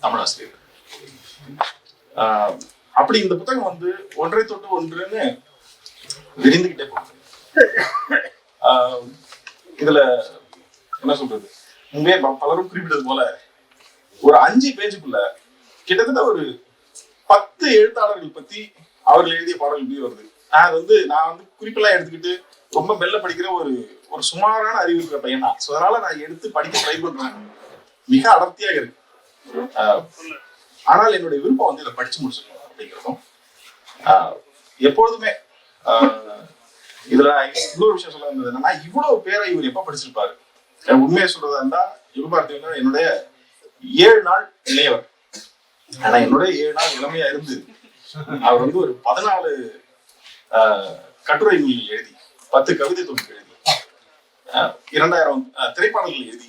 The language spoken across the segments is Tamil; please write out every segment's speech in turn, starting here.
தமிழாசிரியர். ஆஹ் அப்படி இந்த புத்தகம் வந்து ஒன்றை தொட்டு ஒன்றுன்னு விரிந்துகிட்டே போகுது. ஆஹ் இதுல என்ன சொல்றது? முன்பே பலரும் குறிப்பிட்டது போல ஒரு அஞ்சு பேஜுக்குள்ள கிட்டத்தட்ட ஒரு பத்து எழுத்தாளர்கள் பத்தி அவர்கள் எழுதிய பாடல்கள் இப்படி வருது. நான் அது வந்து நான் வந்து குறிப்பெல்லாம் எடுத்துக்கிட்டு ரொம்ப மெல்ல படிக்கிற ஒரு ஒரு சுமாரான அறிவு இருக்கிற பையன் தான் ஸோ அதனால நான் எடுத்து படிக்க ட்ரை பண்றேன். மிக அடர்த்தியாக இருக்கு. ஆனால் என்னுடைய விருப்பம் வந்து இதை படிச்சு முடிச்சிடணும் அப்படிங்கிறதும். ஆஹ் எப்பொழுதுமே ஆஹ் இதுல இன்னொரு விஷயம் சொல்ல வந்தது என்னன்னா இவ்வளவு பேரை இவர் எப்ப படிச்சிருப்பாரு? உண்மையை சொல்றதா இருந்தா இவர் பார்த்தீங்கன்னா என்னுடைய ஏழு நாள் இளையவர். ஆனா என்னுடைய ஏழு நாள் இளமையா இருந்து அவர் வந்து ஒரு பதினாலு ஆஹ், கட்டுரை நூல் எழுதி பத்து கவிதை தொகுப்பு எழுதி ஆஹ், இரண்டாயிரம் ஆஹ், திரைப்பாடல்கள் எழுதி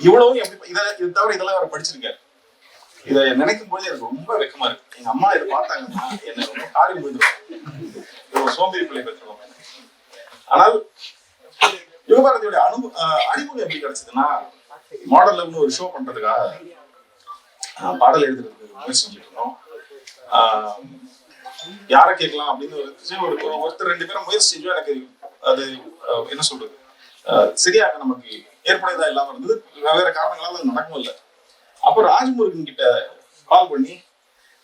இவ்வளவும் எப்படி இதை இது தவிர இதெல்லாம் அவர் படிச்சிருக்காரு. இதை நினைக்கும் போது எனக்கு ரொம்ப வெக்கமா இருக்கு. எங்க அம்மா இதை பார்த்தாங்கன்னா என்ன ரொம்ப காரியம் போயிடுவாங்க சோம்பேறி பிள்ளை பெற்றுருவாங்க ஆனால் யுகபாரதியோட அனு ஆஹ், அறிமுகம் எப்படி கிடைச்சதுன்னா மாடல் லவ்னு ஒரு ஷோ பண்றதுக்காக பாடல் எழுதுறதுக்கு முயற்சி செஞ்சுட்டு இருந்தோம். யாரை கேட்கலாம் அப்படின்னு ஒரு ஒருத்தர் ரெண்டு பேரும் முயற்சி செஞ்சோம் எனக்கு அது என்ன சொல்றது? சரியாக நமக்கு ஏற்படையதா இல்லாம இருந்தது. வெவ்வேறு காரணங்களால அது நடக்கவும் இல்லை. ராஜ்முருகன் கிட்ட கால் பண்ணி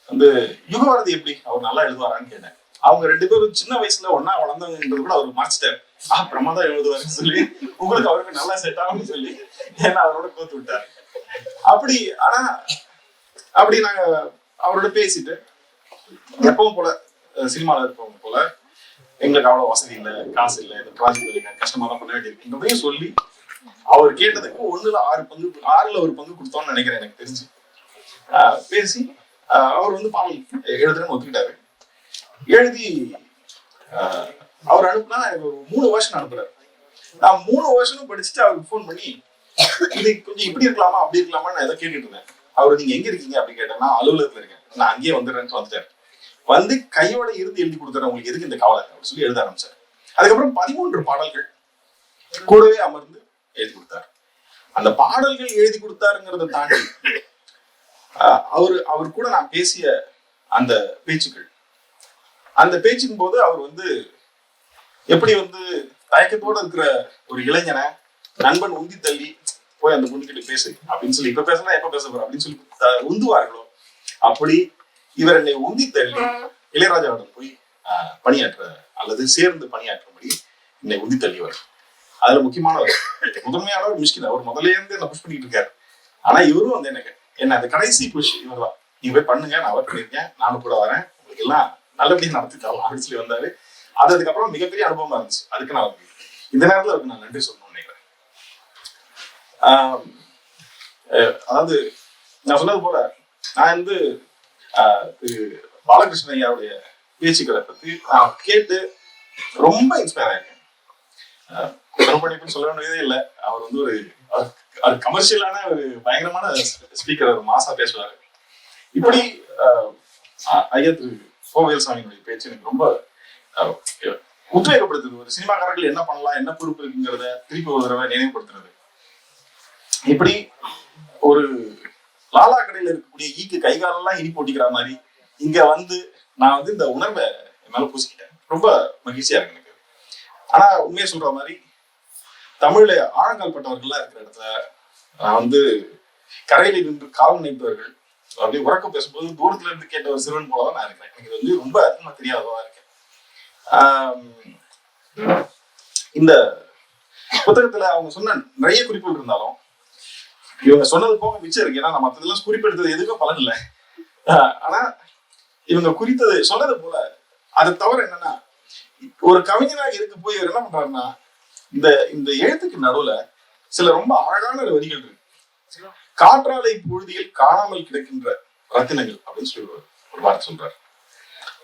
வந்து யுகபாரதி எப்படி? அவர் நல்லா எழுதுவாரான்னு கேட்டேன். அவங்க ரெண்டு பேரும் சின்ன வயசுல ஒன்னா வளர்ந்தவங்கன்றது கூட அவர் மறைச்சிட்டார். ஆ பிரமாதம் எழுதுவாருன்னு சொல்லி உங்களுக்கு அவருக்கு நல்லா செட் ஆகும்னு சொல்லி ஏன்னா அவரோட கோத்து விட்டார். அப்படி ஆனா அப்படி நாங்க அவரோட பேசிட்டு எப்பவும் போல அஹ், சினிமால இருப்பவங்க போல எங்களுக்கு அவ்வளவு வசதி இல்லை காசு இல்லை இந்த ப்ராஜெக்ட் கஷ்டமா தான் பண்ண வேண்டியிருக்குன்றதையும் சொல்லி அவர் கேட்டதுக்கு ஒண்ணுல ஆறு பங்கு ஆறுல ஒரு பங்கு கொடுத்தோம்னு நினைக்கிறேன் எனக்கு தெரிஞ்சு. பேசி அவர் வந்து பாடல் எழுதுறேன்னு ஒத்துக்கிட்டாரு. எழுதி அவர் அனுப்புனா எனக்கு ஒரு மூணு வருஷம் அனுப்புறாரு. நான் மூணு வருஷமும் படிச்சுட்டு அவருக்கு ஃபோன் பண்ணி இது கொஞ்சம் இப்படி இருக்கலாமா அப்படி இருக்கலாமா நான் எதை கேட்டுட்டு இருந்தேன். அவர் நீங்க எங்க இருக்கீங்க? அப்படி கேட்டேன். நான் அலுவலகத்துல இருக்கேன். நான் அங்கேயே வந்துடுறேன்னு வந்துட்டேன் வந்து கையோட இருந்து எழுதி கொடுத்துறேன் உங்களுக்கு எதுக்கு இந்த கவலை? அப்படின்னு சொல்லி எழுத ஆரம்பிச்சார். அதுக்கப்புறம் பதிமூன்று பாடல்கள் கூடவே அமர்ந்து எழுதி கொடுத்தார். அந்த பாடல்கள் எழுதி கொடுத்தாருங்கிறத தாண்டி அவரு அவர் கூட நான் பேசிய அந்த பேச்சுக்கள். அந்த பேச்சின் போது அவர் வந்து எப்படி வந்து தயக்கத்தோட இருக்கிற ஒரு இளைஞனை நண்பன் உந்தி தள்ளி போய் அந்த பொண்ணுகிட்ட பேசு அப்படின்னு சொல்லி இப்ப பேசலாம் எப்ப பேச போற? அப்படின்னு சொல்லி உந்துவார்களோ? அப்படி இவர் என்னை உந்தி தள்ளி இளையராஜாவிடம் போய் பணியாற்ற அல்லது சேர்ந்து பணியாற்றும்படி என்னை உந்தி தள்ளியவர் அதுல முக்கியமானவர் முதன்மையானவர் மிஷ்கின். அவர் முதல்ல இருந்து என்ன புஷ் பண்ணிட்டு இருக்காரு. ஆனா இவரும் வந்து எனக்கு என்ன அந்த கடைசி புஷ் இவர் தான். நீங்க போய் பண்ணுங்க நான் ஒர்க் பண்ணிருக்கேன் நானும் கூட வரேன். உங்களுக்கு எல்லாம் நல்லபடியாக நடத்தி தரலாம் அப்படின்னு சொல்லி வந்தாரு. அது அதுக்கப்புறம் மிகப்பெரிய அனுபவமா இருந்துச்சு. அதுக்கு நான் இந்த நேரத்துல அவருக்கு நான் நன்றி சொல்லணும்னு நினைக்கிறேன். ஆஹ் அஹ் அதாவது நான் சொன்னது போல நான் வந்து திரு பாலகிருஷ்ணன் ஐயாவுடைய பேச்சுக்களை பத்தி நான் கேட்டு ரொம்ப இன்ஸ்பயர் ஆயிருக்கேன் கருப்பணிப்புன்னு சொல்ல வேண்டியதே இல்லை. அவர் வந்து ஒரு அது கமர்ஷியலான ஒரு பயங்கரமான ஸ்பீக்கர் அவர் மாசா பேசுவாரு. இப்படி ஆஹ் ஐயா திரு கோவியல் சாமியினுடைய பேச்சு எனக்கு ரொம்ப உத்வேகப்படுத்துது. ஒரு சினிமாக்காரர்கள் என்ன பண்ணலாம் என்ன பொறுப்பு இருக்குங்கிறத திருப்பி ஒரு தடவை நினைவுபடுத்துறது. இப்படி ஒரு லாலா கடையில இருக்கக்கூடிய ஈக்கு கை காலெல்லாம் இனி போட்டிக்கிற மாதிரி இங்க வந்து நான் வந்து இந்த உணர்வை என் மேல பூசிக்கிட்டேன். ரொம்ப மகிழ்ச்சியா இருக்கு ஆனா உண்மையை சொல்ற மாதிரி தமிழ்ல ஆழங்கால் பட்டவர்கள்லாம் இருக்கிற இடத்துல நான் வந்து கரையில் நின்று காலம் நினைப்பவர்கள் அப்படி உறக்க பேசும்போது தூரத்துல இருந்து கேட்ட ஒரு சிறுவன் போலதான் நான் இருக்கிறேன். எனக்கு வந்து ரொம்ப அதிகமா தெரியாதவா இருக்கேன். இந்த புத்தகத்துல அவங்க சொன்ன நிறைய குறிப்புகள் இருந்தாலும் இவங்க சொன்னது போக மிச்சம் இருக்கு. ஏன்னா நான் மத்ததெல்லாம் குறிப்பெடுத்தது எதுக்கும் பலன் இல்லை. ஆனா இவங்க குறித்தது சொன்னது போல அது தவிர என்னன்னா ஒரு கவிஞனாக இருக்க போய் இவர் என்ன பண்றாருன்னா இந்த இந்த எழுத்துக்கு நடுவுல சில ரொம்ப அழகான வரிகள் இருக்கு. காற்றாலை பொழுதியில் காணாமல் கிடக்கின்ற ரத்தினங்கள் அப்படின்னு சொல்லி ஒரு ஒரு வார்த்தை சொல்றாரு.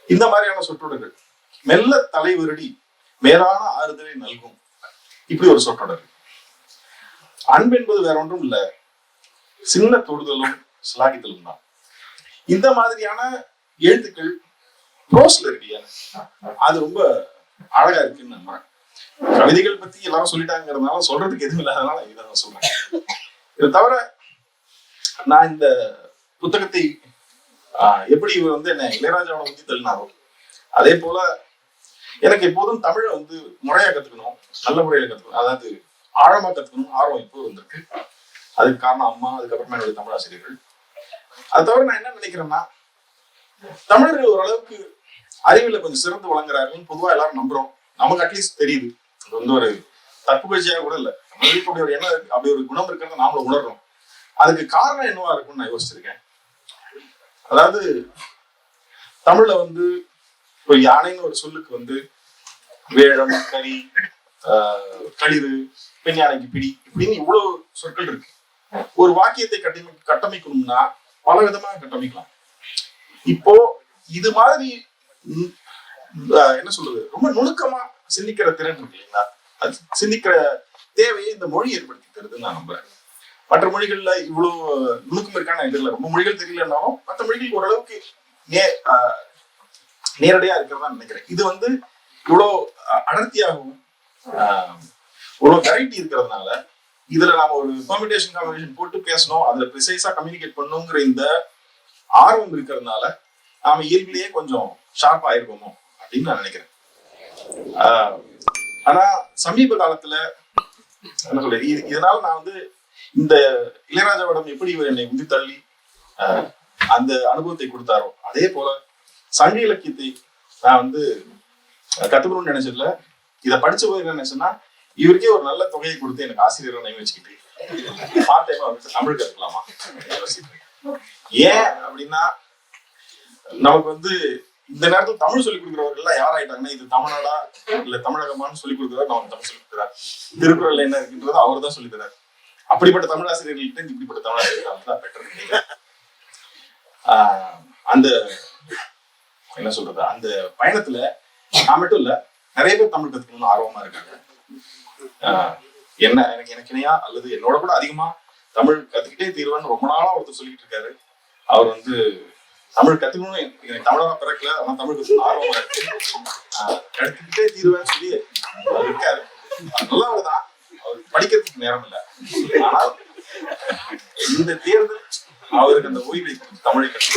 இந்த மாதிரியான சொற்றொடர்கள் மெல்ல தலைவருடி மேலான ஆறுதலை நல்கும். இப்படி ஒரு சொற்றொடர். அன்பு என்பது வேற ஒன்றும் இல்ல. சின்ன தொடுதலும் சிலாகித்தலும் தான். இந்த மாதிரியான எழுத்துக்கள் ப்ரோஸ்ல இருக்கு அது ரொம்ப அழகா இருக்குன்னு நம்புறேன். கவிதைகள் பத்தி எல்லாரும் சொல்லிட்டாங்கிறதுனால சொல்றதுக்கு எதுவும் இல்லாதனால இதை நான் சொல்றேன். இதை தவிர நான் இந்த புத்தகத்தை ஆஹ், எப்படி இவர் வந்து என்ன இளையராஜாவோட முந்தி தள்ளினாரோ அதே போல எனக்கு எப்போதும் தமிழை வந்து முறையா கத்துக்கணும் நல்ல முறையில கத்துக்கணும். அதாவது ஆழமா கத்துக்கணும் ஆர்வம் இப்போ வந்திருக்கு அதுக்கு காரணம் அம்மா அதுக்கப்புறமா என்னுடைய தமிழ் ஆசிரியர்கள் அது தவிர நான் என்ன நினைக்கிறேன்னா தமிழர்கள் ஓரளவுக்கு அறிவுல கொஞ்சம் சிறந்து வழங்குறாருன்னு பொதுவா எல்லாரும் நம்புறோம். நமக்கு அட்லீஸ்ட் தெரியுது. அது வந்து ஒரு தற்புகழ்ச்சியாக கூட இல்ல. அப்படி ஒரு எண்ணம் இருக்கு. அப்படி ஒரு குணம் இருக்கிறத நாமளும் உணர்றோம். அதுக்கு காரணம் என்னவா இருக்கும்னு நான் யோசிச்சிருக்கேன். அதாவது தமிழ்ல வந்து இப்போ யானைன்னு ஒரு சொல்லுக்கு வந்து வேழம் கறி ஆஹ், களிறு பெண் யானைக்கு பிடி இப்படின்னு இவ்வளவு சொற்கள் இருக்கு. ஒரு வாக்கியத்தை கட்டமை கட்டமைக்கணும்னா பல விதமாக கட்டமைக்கலாம். இப்போ இது மாதிரி என்ன சொல்றது? ரொம்ப நுணுக்கமா சிந்திக்கிற திறன் இருக்கு இல்லைங்களா? அது சிந்திக்கிற தேவையை இந்த மொழி ஏற்படுத்தி தருதுன்னு நான் நம்புறேன். மற்ற மொழிகள்ல இவ்வளவு நுணுக்கம் இருக்கான தெரியல. ரொம்ப மொழிகள் தெரியலனாலும் மற்ற மொழிகள் ஓரளவுக்கு நே ஆஹ், நேரடியா இருக்கிறதா நினைக்கிறேன். இது வந்து இவ்வளோ அடர்த்தியாகவும் ஆஹ், இவ்வளோ வெரைட்டி இருக்கிறதுனால இதுல நாம ஒரு பெர்மிடேஷன் காம்பினேஷன் போட்டு பேசணும் அதுல ப்ரிசைஸா கம்யூனிகேட் பண்ணுங்கிற இந்த ஆர்வம் இருக்கிறதுனால நாம இயல்பிலேயே கொஞ்சம் ஷார்ப் ஆயிருக்கோமோ அப்படின்னு நான் நினைக்கிறேன். ஆஹ், ஆனா சமீப காலத்துல என்ன சொல்ல இது- இதனால நான் வந்து இந்த இளையராஜாவிடம் எப்படி இவர் என்னை உந்தி தள்ளி அந்த அனுபவத்தை கொடுத்தாரோ அதே போல சங்க இலக்கியத்தை நான் வந்து கத்துக்கணும்னு நினைச்சதுல இதை படிச்ச போது என்ன நினைச்சேன்னா இவருக்கே ஒரு நல்ல தொகையை கொடுத்து எனக்கு ஆசிரியரை நியமி வச்சுக்கிட்டு பார்ட் டைமா வந்து தமிழ் கத்துக்கலாமா? ஏன் அப்படின்னா நமக்கு வந்து இந்த நேரத்துல தமிழ் சொல்லிக் கொடுக்குறவர்கள் எல்லாம் யார் ஆயிட்டாங்கன்னா இது தமிழ்நாடா இல்ல தமிழகமான்னு சொல்லிக் கொடுக்குறாரு நமக்கு தமிழ் சொல்லிக் கொடுக்குறாரு. திருக்குறள் என்ன இருக்குன்றது அவர் தான் சொல்லி தராரு. அப்படிப்பட்ட தமிழாசிரியர்கள்ட்ட இப்படிப்பட்ட தமிழாசிரியர்கள் தான் பெட்டர் ஆஹ் அந்த என்ன சொல்றது அந்த பயணத்துல நான் மட்டும் இல்ல நிறைய பேர் தமிழ் கத்துக்கணும்னு ஆர்வமா இருக்காங்க. ஆஹ் என்ன எனக்கு எனக்கு இணையா அல்லது என்னோட கூட அதிகமா தமிழ் கத்துக்கிட்டே தீர்வான்னு ரொம்ப நாளா ஒருத்தர் சொல்லிட்டு இருக்காரு. அவர் வந்து தமிழ் கத்துக்கணும்னு எனக்கு எனக்கு தமிழா பிறக்கல. ஆனா தமிழ் கத்துக்கணும் ஆர்வமா இருக்கு. கத்துக்கிட்டே தீர்வேன்னு சொல்லி அவர் இருக்காரு. நல்லா தான் அவர் படிக்கிறதுக்கு நேரம் இல்லை. ஆனால் இந்த தேர்தல் அவருக்கு அந்த ஓய்வை தமிழை கற்றுக்